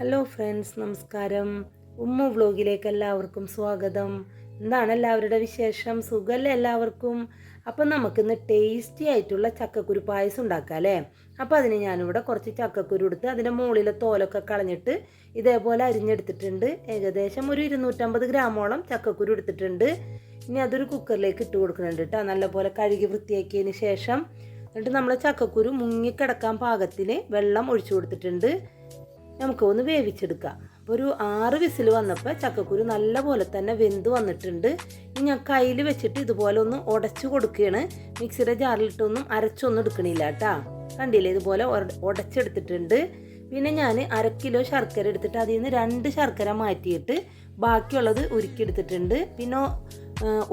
Hello friends നമസ്കാരം. ഉമ്മ വ്ലോഗിലേക്ക് എല്ലാവർക്കും സ്വാഗതം. എന്താണ് എല്ലാവരുടെ വിശേഷം? സുഖമല്ലേ എല്ലാവർക്കും? അപ്പം നമുക്കിന്ന് ടേസ്റ്റി ആയിട്ടുള്ള ചക്കക്കുരു പായസം ഉണ്ടാക്കാം അല്ലേ? അപ്പോൾ അതിന് ഞാനിവിടെ കുറച്ച് ചക്കക്കുരു എടുത്ത് അതിന്റെ മുകളിലെ തോലൊക്കെ കളഞ്ഞിട്ട് ഇതേപോലെ അരിഞ്ഞെടുത്തിട്ടുണ്ട്. ഏകദേശം ഒരു ഇരുന്നൂറ്റമ്പത് ഗ്രാമോളം ചക്കക്കുരു എടുത്തിട്ടുണ്ട്. ഇനി അതൊരു കുക്കറിലേക്ക് ഇട്ട് കൊടുക്കുന്നുണ്ട് കേട്ടോ നല്ലപോലെ കഴുകി വൃത്തിയാക്കിയതിന് ശേഷം. എന്നിട്ട് നമ്മൾ ചക്കക്കുരു മുങ്ങിക്കിടക്കാൻ പാകത്തിന് വെള്ളം ഒഴിച്ചു കൊടുത്തിട്ടുണ്ട്. നമുക്ക് ഒന്ന് വേവിച്ചെടുക്കാം. അപ്പോൾ ഒരു ആറ് വിസിൽ വന്നപ്പോൾ ചക്കക്കുരു നല്ലപോലെ തന്നെ വെന്ത് വന്നിട്ടുണ്ട്. ഇനി ഞാൻ കയ്യിൽ വെച്ചിട്ട് ഇതുപോലെ ഒന്ന് ഉടച്ചു കൊടുക്കുകയാണ്. മിക്സിയുടെ ജാറിലിട്ടൊന്നും അരച്ചൊന്നും എടുക്കണില്ല കേട്ടാ. കണ്ടില്ലേ ഇതുപോലെ ഉടച്ചെടുത്തിട്ടുണ്ട് പിന്നെ ഞാൻ അര കിലോ ശർക്കര എടുത്തിട്ട് അതിൽ നിന്ന് രണ്ട് ശർക്കര മാറ്റിയിട്ട് ബാക്കിയുള്ളത് ഉരുക്കിയെടുത്തിട്ടുണ്ട്. പിന്നെ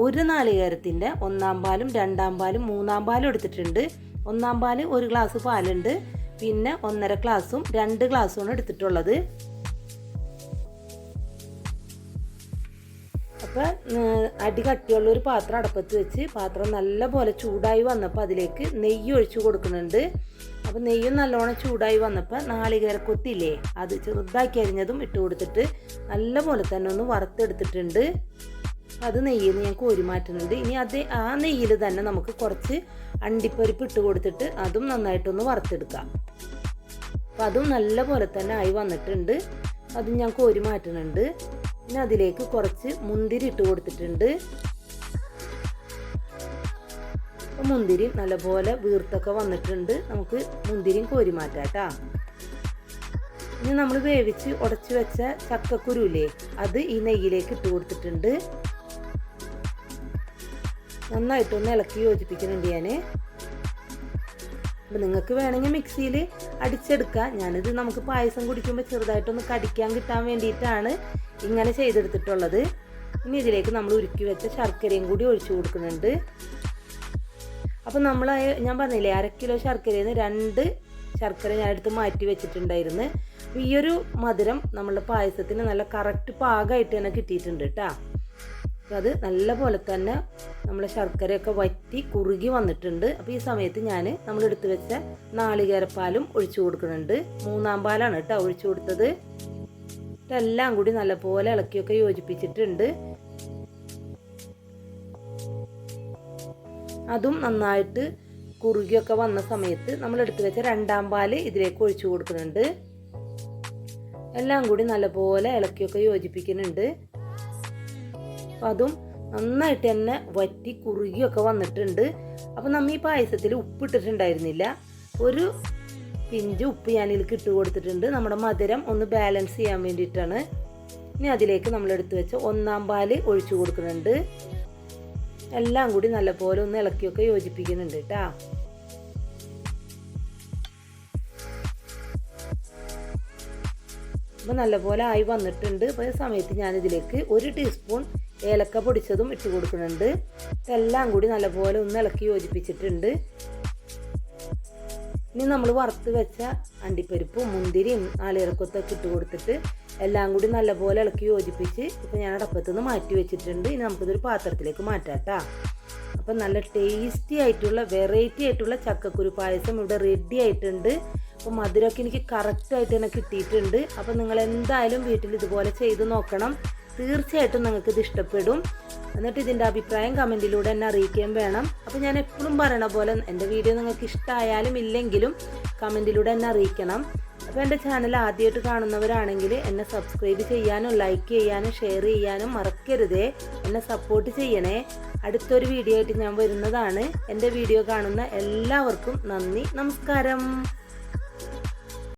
ഒരു നാളികേരത്തിന്റെ ഒന്നാം പാലും രണ്ടാം പാലും മൂന്നാം പാലും എടുത്തിട്ടുണ്ട്. ഒന്നാം പാൽ ഒരു ഗ്ലാസ് പാലുണ്ട്. പിന്നെ ഒന്നര ഗ്ലാസും രണ്ട് ഗ്ലാസ്സുമാണ് എടുത്തിട്ടുള്ളത്. അപ്പോൾ അടി കട്ടിയുള്ള ഒരു പാത്രം അടപ്പത്ത് വെച്ച് പാത്രം നല്ല പോലെ ചൂടായി വന്നപ്പോൾ അതിലേക്ക് നെയ്യ് ഒഴിച്ച് കൊടുക്കുന്നുണ്ട്. അപ്പോൾ നെയ്യും നല്ലോണം ചൂടായി വന്നപ്പോൾ നാളികേര നാളികേരക്കൊത്തില്ലേ അത് ചെറുതാക്കി അരിഞ്ഞതും ഇട്ട് കൊടുത്തിട്ട് നല്ല പോലെ തന്നെ ഒന്ന് വറുത്തെടുത്തിട്ടുണ്ട്. അത് നെയ്യിൽ നിന്ന് ഞാൻ കോരി മാറ്റുന്നുണ്ട് ഇനി അത് ആ നെയ്യിൽ തന്നെ നമുക്ക് കുറച്ച് അണ്ടിപ്പരിപ്പ് ഇട്ട് കൊടുത്തിട്ട് അതും നന്നായിട്ടൊന്ന് വറുത്തെടുക്കാം. അപ്പം അതും നല്ല പോലെ തന്നെ ആയി വന്നിട്ടുണ്ട്. അതും ഞാൻ കോരി മാറ്റുന്നുണ്ട് പിന്നെ അതിലേക്ക് കുറച്ച് മുന്തിരി ഇട്ട് കൊടുത്തിട്ടുണ്ട്. മുന്തിരി നല്ലപോലെ വീർത്തൊക്കെ വന്നിട്ടുണ്ട്. നമുക്ക് മുന്തിരിയും കോരി മാറ്റാം ഇനി നമ്മൾ വേവിച്ച് ഉടച്ചു വെച്ച ചക്കക്കുരുല്ലേ അത് ഈ നെയ്യിലേക്ക് ഇട്ട് കൊടുത്തിട്ടുണ്ട്. നന്നായിട്ടൊന്ന് ഇളക്കി യോജിപ്പിക്കുന്നുണ്ട് ഞാൻ അപ്പം നിങ്ങൾക്ക് വേണമെങ്കിൽ മിക്സിയിൽ അടിച്ചെടുക്കാം. ഞാനിത് നമുക്ക് പായസം കുടിക്കുമ്പോൾ ചെറുതായിട്ടൊന്ന് കടിക്കാൻ കിട്ടാൻ വേണ്ടിയിട്ടാണ് ഇങ്ങനെ ചെയ്തെടുത്തിട്ടുള്ളത്. ഇനി ഇതിലേക്ക് നമ്മൾ ഉരുക്കി വെച്ച ശർക്കരയും കൂടി ഒഴിച്ചു കൊടുക്കുന്നുണ്ട്. അപ്പം നമ്മൾ ഞാൻ പറഞ്ഞില്ലേ അര കിലോ ശർക്കരയിൽ നിന്ന് രണ്ട് ശർക്കര ഞാൻ എടുത്ത് മാറ്റി വെച്ചിട്ടുണ്ടായിരുന്നു. ഈ ഒരു മധുരം നമ്മളുടെ പായസത്തിന് നല്ല കറക്റ്റ് പാകമായിട്ട് തന്നെ കിട്ടിയിട്ടുണ്ട് കേട്ടോ അത് നല്ല പോലെ തന്നെ നമ്മൾ ശർക്കരയൊക്കെ വറ്റി കുറുകി വന്നിട്ടുണ്ട്. അപ്പോൾ ഈ സമയത്ത് ഞാൻ നമ്മൾ എടുത്തു വെച്ച നാളികേരപ്പാലും ഒഴിച്ചു കൊടുക്കുന്നുണ്ട്. മൂന്നാം പാലാണ് കേട്ടോ ഒഴിച്ചു കൊടുത്തത്. ഇതെല്ലാം കൂടി നല്ലപോലെ ഇളക്കിയൊക്കെ യോജിപ്പിച്ചിട്ടുണ്ട്. അതും നന്നായിട്ട് കുറുകിയൊക്കെ വന്ന സമയത്ത് നമ്മൾ എടുത്തു വെച്ച രണ്ടാം പാൽ ഇതിലേക്ക് ഒഴിച്ചു കൊടുക്കുന്നുണ്ട്. എല്ലാം കൂടി നല്ലപോലെ ഇളക്കിയൊക്കെ യോജിപ്പിക്കുന്നുണ്ട്. അപ്പം അതും നന്നായിട്ട് തന്നെ വറ്റി കുറുകിയൊക്കെ വന്നിട്ടുണ്ട്. അപ്പോൾ നമ്മൾ ഈ പായസത്തിൽ ഉപ്പിട്ടിട്ടുണ്ടായിരുന്നില്ല. ഒരു പിഞ്ച് ഉപ്പ് ഇതിൽ ഇട്ട് കൊടുത്തിട്ടുണ്ട്. നമ്മുടെ മധുരം ഒന്ന് ബാലൻസ് ചെയ്യാൻ വേണ്ടിയിട്ടാണ്. ഇനി അതിലേക്ക് നമ്മൾ എടുത്തു വെച്ച ഒന്നാം പാൽ ഒഴിച്ചു കൊടുക്കുന്നുണ്ട്. എല്ലാം കൂടി നല്ലപോലെ ഒന്ന് ഇളക്കിയൊക്കെ യോജിപ്പിക്കുന്നുണ്ട് കേട്ടോ. അപ്പോൾ നല്ലപോലെ ആയി വന്നിട്ടുണ്ട്. അപ്പോൾ സമയത്ത് ഞാനിതിലേക്ക് ഒരു ടീസ്പൂൺ ഏലക്ക പൊടിച്ചതും ഇട്ട് കൊടുക്കുന്നുണ്ട്. എല്ലാം കൂടി നല്ലപോലെ ഒന്ന് ഇളക്കി യോജിപ്പിച്ചിട്ടുണ്ട്. ഇനി നമ്മൾ വറുത്ത് വെച്ച അണ്ടിപ്പരിപ്പും മുന്തിരിയും നാളികേരക്കൊത്തൊക്കെ ഇട്ട് കൊടുത്തിട്ട് എല്ലാം കൂടി നല്ലപോലെ ഇളക്കി യോജിപ്പിച്ച് ഇപ്പം ഞാൻ അടപ്പത്ത് നിന്ന് മാറ്റി വെച്ചിട്ടുണ്ട്. ഇനി നമുക്കിതൊരു പാത്രത്തിലേക്ക് മാറ്റാം അപ്പം നല്ല ടേസ്റ്റി ആയിട്ടുള്ള വെറൈറ്റി ആയിട്ടുള്ള ചക്കക്കുരു പായസം ഇവിടെ റെഡി ആയിട്ടുണ്ട്. അപ്പോൾ മധുരമൊക്കെ എനിക്ക് കറക്റ്റായിട്ട് തന്നെ കിട്ടിയിട്ടുണ്ട്. അപ്പോൾ നിങ്ങൾ എന്തായാലും വീട്ടിൽ ഇതുപോലെ ചെയ്ത് നോക്കണം. തീർച്ചയായിട്ടും നിങ്ങൾക്ക് ഇത് ഇഷ്ടപ്പെടും. എന്നിട്ട് ഇതിന്റെ അഭിപ്രായം കമന്റിലൂടെ എന്നെ അറിയിക്കുകയും വേണം. അപ്പോൾ ഞാൻ എപ്പോഴും പറയണ പോലെ എന്റെ വീഡിയോ നിങ്ങൾക്ക് ഇഷ്ടമായാലും ഇല്ലെങ്കിലും കമന്റിലൂടെ എന്നെ അറിയിക്കണം. അപ്പോൾ എന്റെ ചാനൽ ആദ്യമായിട്ട് കാണുന്നവരാണെങ്കിൽ എന്നെ സബ്സ്ക്രൈബ് ചെയ്യാനും ലൈക്ക് ചെയ്യാനും ഷെയർ ചെയ്യാനും മറക്കരുതേ. എന്നെ സപ്പോർട്ട് ചെയ്യണേ. അടുത്തൊരു വീഡിയോ ആയിട്ട് ഞാൻ വരുന്നതാണ്. എന്റെ വീഡിയോ കാണുന്ന എല്ലാവർക്കും നന്ദി. നമസ്കാരം.